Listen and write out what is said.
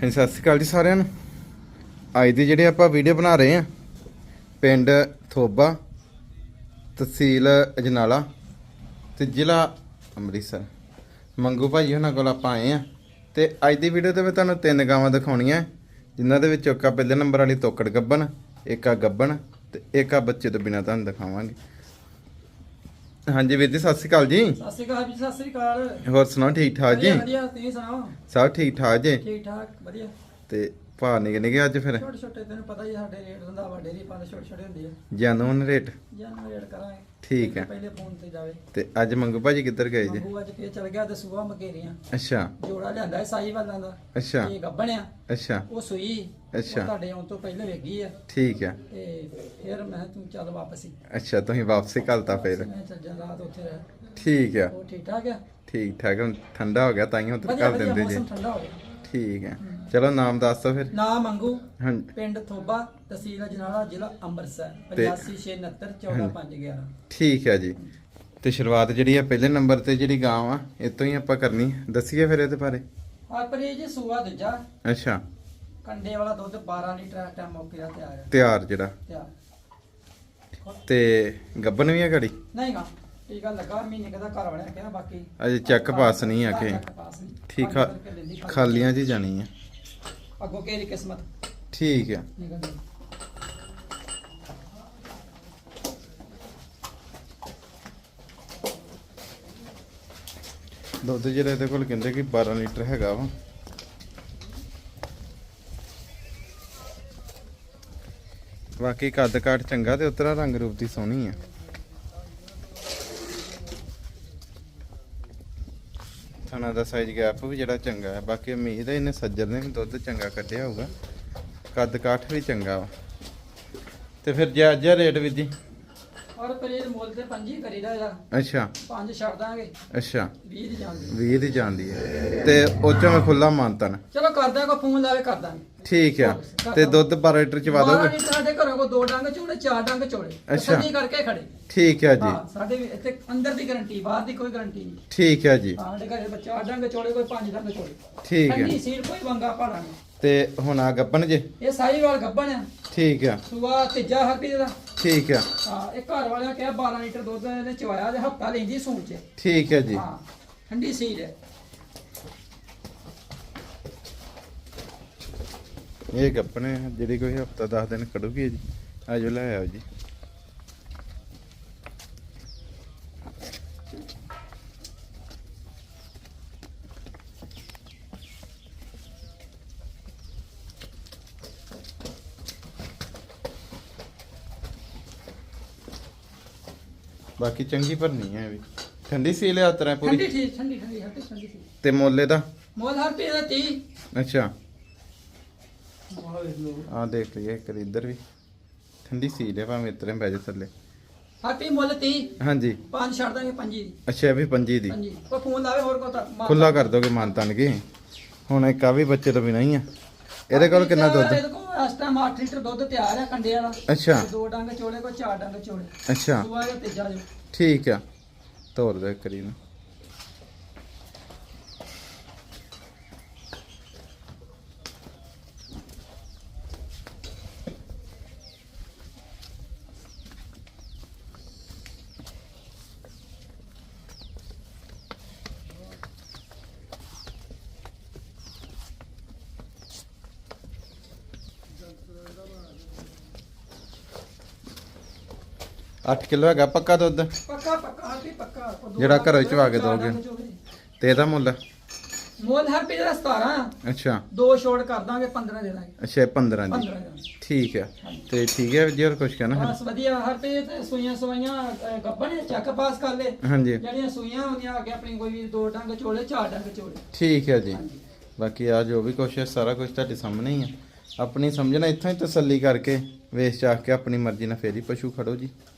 ਹਾਂਜੀ, ਸਤਿ ਸ਼੍ਰੀ ਅਕਾਲ ਜੀ ਸਾਰਿਆਂ ਨੂੰ। ਅੱਜ ਦੀ ਜਿਹੜੀ ਆਪਾਂ ਵੀਡੀਓ ਬਣਾ ਰਹੇ ਆ ਪਿੰਡ ਥੋਬਾ, ਤਹਿਸੀਲ ਅਜਨਾਲਾ ਤੇ ਜ਼ਿਲ੍ਹਾ ਅੰਮ੍ਰਿਤਸਰ। ਮੰਗੂ ਭਾਈ ਉਹਨਾਂ ਕੋਲ ਆਪਾਂ ਆਏ ਆ ਤੇ ਅੱਜ ਦੀ ਵੀਡੀਓ ਤੇ ਮੈਂ ਤੁਹਾਨੂੰ ਤਿੰਨ ਗਾਵਾਂ ਦਿਖਾਉਣੀਆਂ, ਜਿਨ੍ਹਾਂ ਦੇ ਵਿੱਚੋਂ ਇੱਕ ਆ ਪਹਿਲੇ ਨੰਬਰ ਵਾਲੀ ਤੋਕੜ ਗੱਬਣ, ਇੱਕ ਆ ਗੱਬਣ ਤੇ ਇੱਕ ਆ ਬੱਚੇ ਤੋਂ ਬਿਨਾ ਤੁਹਾਨੂੰ ਦਿਖਾਵਾਂਗੇ। ਹਾਂਜੀ ਵੀਰ ਜੀ ਸਤਿ ਸ਼੍ਰੀ ਅਕਾਲ ਜੀ। ਸਤਿ ਸ਼੍ਰੀ ਅਕਾਲ ਜੀ ਸਤਿ ਸ਼੍ਰੀ ਅਕਾਲ। ਹੋਰ ਸੁਣਾਓ ਠੀਕ ਠਾਕ ਜੀ? ਵਧੀਆ, ਵਧੀਆ ਤੁਸੀਂ ਸੁਣਾਓ? ਸਭ ਠੀਕ ਠਾਕ ਜੀ। ਠੀਕ ਠਾਕ ਵਧੀਆ। ਤੇ ਭਾ ਨਿਕ ਨਿਕੇ ਅੱਜ ਫਿਰ? ਛੋਟੇ ਛੋਟੇ ਤੈਨੂੰ ਪਤਾ ਹੀ ਆ ਸਾਡੇ ਰੇਟ ਵੱਡੇ ਦੀ ਪੰਜ ਛੋਟੇ ਛੋਟੇ ਹੁੰਦੇ ਆ। ਜਾਨੂਨ ਰੇਟ? ਜਾਨ ਰੇਟ ਕਰਾਂਗੇ। ਠੀਕ ਹੈ। ਪਹਿਲੇ ਫੋਨ ਤੇ ਜਾਵੇ। ਤੇ ਅੱਜ ਮੰਗੂ ਭਾਜੀ ਕਿੱਧਰ ਗਏ ਜੀ? ਮੰਗੂ ਅੱਜ ਫੇਰ ਚਲ ਗਿਆ ਤੇ ਸੂਆ ਮਕੇਰੀਆਂ। ਅੱਛਾ। ਜੋੜਾ ਲਿਆਂਦਾ ਸਾਈ ਵਾਲਾਂ ਦਾ। ਅੱਛਾ। ਇਹ ਗੱਬਣਿਆ ਅੱਛਾ। ਉਹ ਸੂਈ। ਉਹ ਅੱਛਾ। ਤੁਹਾਡੇ ਆਉਣ ਤੋਂ ਪਹਿਲੇ ਵੇਗੀ ਆ। ਠੀਕ ਹੈ ਤੇ ਫਿਰ ਮੈਂ ਕਿਹਾ ਤੂੰ ਚੱਲ ਵਾਪਸ। ਹੀ ਅੱਛਾ ਤੁਸੀਂ ਵਾਪਸੀ ਘਲਤਾ ਫਿਰ। ਮੈਂ ਚੱਲ ਜਾ ਰਾਤ ਉੱਥੇ ਰਹਿ। ਠੀਕ ਹੈ ਉਹ ਠੀਕ ਠਾਕ ਆ? ਠੀਕ ਠਾਕ ਹੁਣ ਠੰਡਾ ਹੋ ਗਿਆ ਤਾਂ ਹੀ ਉੱਧਰ ਵਧੀਆ ਕਰ ਵਧੀਆ ਦਿੰਦੇ ਜੀ। ਠੀਕ ਹੈ। ਚਲੋ ਨਾਮ ਦੱਸ ਦਿਓ ਫਿਰ। ਨਾ ਮੰਗੂ ਹਾਂ ਪਿੰਡ ਥੋਬਾ ਤਹਿਸੀਲ ਅਜਨਾਲਾ ਜ਼ਿਲ੍ਹਾ ਅੰਮ੍ਰਿਤਸਰ ਤੇ- 8569 ਠੀਕ ਹੈ ਜੀ। ਤੇ ਸ਼ੁਰੂਆਤ ਜਿਹੜੀ ਆ ਪਹਿਲੇ ਨੰਬਰ ਤੇ ਜਿਹੜੀ ਗਾਂ ਆ ਇਹ ਤੋਂ ਹੀ ਆਪਾਂ ਕਰਨੀ ਦੱਸੀਏ ਫਿਰ ਇਹਦੇ ਬਾਰੇ। ਆਪਰੇ ਜੀ ਸੂਆ ਦੂਜਾ। ਅੱਛਾ। ਕੰਡੇ ਵਾਲਾ ਦੁੱਧ 12 ਲੀਟਰ ਇਸ ਟਾਈਮ ਮੌਕੇ ਦਾ ਤਿਆਰ ਹੈ ਤਿਆਰ ਜਿਹੜਾ। ਤਿਆਰ। ਤੇ ਗੱਬਨ ਵੀ ਆ ਘੜੀ? ਨਹੀਂ ਗਾ ਟੀਕਾ ਲੱਗਾ ਮਹੀਨੇ ਕਦਾ ਘਰ ਵਾਲਿਆ ਕਿਹਾ ਬਾਕੀ ਅਜੇ ਚੈੱਕ ਪਾਸ ਨਹੀਂ ਆ ਕੇ। ਠੀਕ ਆ। ਖਾਲੀਆਂ ਜੀ ਜਾਣੀ ਆ। ਅੱਗੋਂ ਕਿਹੜੀ ਕਿਸਮਤ? ਠੀਕ ਆ। ਨਿਕਲ ਗਈ ਦੁੱਧ ਜਿਹੜਾ ਇਹਦੇ ਕੋਲ ਕਹਿੰਦੇ ਕਿ 12 ਲੀਟਰ ਹੈਗਾ ਵਾ। ਬਾਕੀ ਕੱਦ ਕਾਠ ਚੰਗਾ ਤੇ ਉਤਰਾ ਰੰਗ ਰੂਪ ਦੀ ਸੋਹਣੀ ਆ। ਥਣਾ ਦਾ ਸਾਈਜ਼ ਗੈਪ ਵੀ ਜਿਹੜਾ ਚੰਗਾ ਹੈ। ਬਾਕੀ ਉਮੀਦ ਹੈ ਇਹਨੇ ਸੱਜਰ ਨੇ ਵੀ ਦੁੱਧ ਚੰਗਾ ਕੱਢਿਆ ਹੋਊਗਾ। ਕੱਦ ਕਾਠ ਵੀ ਚੰਗਾ ਵਾ। ਤੇ ਫਿਰ ਜਾਇਜ਼ਾ ਰੇਟ ਵੀ ਜੀ ਔਰ ਮੁੱਲ ਤੇ ਪੰਜੀ ਕਰੀਦਾ ਇਹਦਾ। ਅੱਛਾ। ਪੰਜ ਛੱਡ ਦਾਂਗੇ। ਅੱਛਾ। 20 ਦੀ ਜਾਂਦੀ 20 ਦੀ ਜਾਂਦੀ ਹੈ। ਤੇ ਉਹ ਚੋਂ ਮੈਂ ਖੁੱਲਾ ਮਾਨਤਨ ਚਲੋ ਕਰਦਾ ਕੋ ਫੋਨ ਲਾਵੇ ਕਰ ਦਾਂਗੇ। ਠੀਕ ਆ। ਤੇ ਦੁੱਧ 12 ਲੀਟਰ ਚ ਵਾ ਬਾਰਾਂ ਦੋਗੇ? ਲੀਟਰ ਸਾਡੇ ਘਰੋਂ ਕੋ ਦੋ ਡੰਗ ਚੋੜੇ ਚਾਰ ਡੰਗ ਚੋੜੇ। ਅੱਛਾ। ਤਸੱਲੀ ਕਰਕੇ ਖੜੇ। ਠੀਕ ਹੈ ਜੀ। ਹਾਂ ਸਾਡੇ ਵੀ ਇੱਥੇ ਅੰਦਰ ਦੀ ਗਾਰੰਟੀ ਬਾਹਰ ਦੀ ਕੋਈ ਗਾਰੰਟੀ ਨਹੀਂ। ਠੀਕ ਹੈ ਜੀ। ਹਾਂ, ਸਾਡੇ ਘਰੇ ਬੱਚਾ ਆਹ ਡੰਗ ਚੋੜੇ ਕੋਈ ਪੰਜ ਡੰਗ ਚੋੜੇ। ਠੀਕ ਕੋਈ ਵੰਗਾ ਨਹੀਂ। ਤੇ ਹੁਣ ਆ ਗੱਬਨ ਜੇ? ਇਹ ਸਾਈਵਾਲ ਗੱਬਣ ਆ। ਠੀਕ ਆ। ਸੂਆ ਤੀਜਾ ਹਰਪੀ ਦਾ। ਠੀਕ ਆ। ਹਾਂ ਇਹ ਘਰ ਵਾਲਿਆਂ ਕਿਹਾ 12 ਲੀਟਰ ਦੁੱਧ ਇਹਨੇ ਚਵਾਇਆ ਤੇ ਹਫਤਾ ਲੈਂਦੀ ਸੂਣ ਚ। ਠੀਕ ਹੈ ਜੀ। ਹਾਂ ਠੰਡੀ ਸੀਲ ਹੈ। ਇਹ ਹੈ ਜਿਹੜੀ ਕੋਈ ਹਫਤਾ 10 ਦਿਨ ਕੱਢੂਗੀ ਜੀ ਆਜੋ ਲੈ ਆਓ ਜੀ। ਬਾਕੀ ਚੰਗੀ ਭਰਨੀ ਹੈ ਇਹ ਵੀ। ਠੰਡੀ ਸੀ ਲਿਆ ਤਰਾ ਠੰਡੀ ਪੂਰੀ ਠੀਕ ਠੰਡੀ ਠੰਡੀ ਹਰਪੀ ਠੰਡੀ ਸੀ। ਤੇ ਮੋਲੇ ਦਾ? ਮੋਲ ਹਰਪੀ ਦਾ 30 ਅੱਛਾ। ਆ ਦੇਖ ਲਈਏ ਇੱਕ ਇੱਧਰ ਵੀ। ਠੰਡੀ ਸੀ ਲਿਆ ਭਾਵੇਂ ਇਤਰੇ ਬਹਿ ਜਾ ਥੱਲੇ। ਹਰਪੀ ਮੁੱਲ 30 ਹਾਂਜੀ। ਪੰਜ ਛੱਡ ਦਾਂਗੇ ਪੰਜੀ ਦੀ। ਅੱਛਾ ਇਹ ਵੀ ਪੰਜੀ ਦੀ। ਪੰਜੀ ਕੋਈ ਫੋਨ ਲਾਵੇ ਹੋਰ ਕੋ ਤਾਂ ਮਾਰ- ਖੁੱਲਾ ਕਰ ਦੋਗੇ ਮਾਨਤਨ ਕੀ? ਹੁਣ ਇੱਕ ਆ ਵੀ ਬੱਚੇ ਤੋਂ ਬਿਨਾਂ ਹੀ ਆ। ਇਹਦੇ ਕੋਲ ਕਿੰਨਾ ਦੁੱਧ? ਇਹਦੇ ਕੋਲ ਇਸ ਟਾਈਮ 8 ਲੀਟਰ ਦੁੱਧ ਤਿਆਰ ਹੈ ਕੰਡੇ ਵਾਲਾ। ਅੱਛਾ। ਦੋ ਡੰਗ ਚੋਲੇ ਕੋ ਚਾਰ ਡੰਗ ਚੋਲੇ। ਅੱਛਾ। ਸੁਬਾਹ ਦਾ ਤੀਜਾ ਜੋ ਠੀਕ ਆ। ਤੋਰ ਦੇ ਕਰੀਨਾ 8 ਕਿਲੋ ਹੈਗਾ ਪੱਕਾ ਦੁੱਧ? ਪੱਕਾ ਪੱਕਾ ਹਰ ਵੀ ਪੱਕਾ। ਜਿਹੜਾ ਘਰੋਂ ਚਵਾ ਕੇ ਦੋਗੇ। ਤੇ ਇਹਦਾ ਮੁੱਲ? ਮੁੱਲ ਹਰ ਪੀ ਦਾ 17 ਅੱਛਾ। ਦੋ ਛੋੜ ਕਰ ਦਾਂਗੇ 15 ਦੇ ਦਾਂਗੇ। ਅੱਛਾ 15 ਦੀ। ਠੀਕ ਹੈ ਤੇ ਠੀਕ ਹੈ ਜੀ ਹੋਰ ਕਹਿਣਾ? ਹੈ ਬਸ ਵਧੀਆ ਹਰ ਪੀ ਤੇ ਸੂਈਆਂ ਸਵਾਈਆਂ ਗੱਬਣ ਚੱਕ ਪਾਸ ਕਰ ਲੈ ਹਾਂਜੀ। ਜਿਹੜੀਆਂ ਸੂਈਆਂ ਹੁੰਦੀਆਂ ਅੱਗੇ ਆਪਣੀ ਕੋਈ ਵੀ ਦੋ ਡੰਗ ਚੋਲੇ ਚਾਰ ਡੰਗ ਚੋਲੇ। ਠੀਕ ਹੈ ਜੀ। ਬਾਕੀ ਆ ਜੋ ਵੀ ਕੁਛ ਹੈ ਸਾਰਾ ਕੁਛ ਤੁਹਾਡੇ ਸਾਹਮਣੇ ਹੀ ਹੈ ਆਪਣੀ ਸਮਝਣਾ ਇੱਥੋਂ ਹੀ ਤਸੱਲੀ ਕਰਕੇ ਵੇਚ ਚਾਹ ਕੇ ਆਪਣੀ ਮਰਜ਼ੀ ਨਾਲ ਫੇਰੀ ਪਸ਼ੂ ਖੜੋ ਜੀ।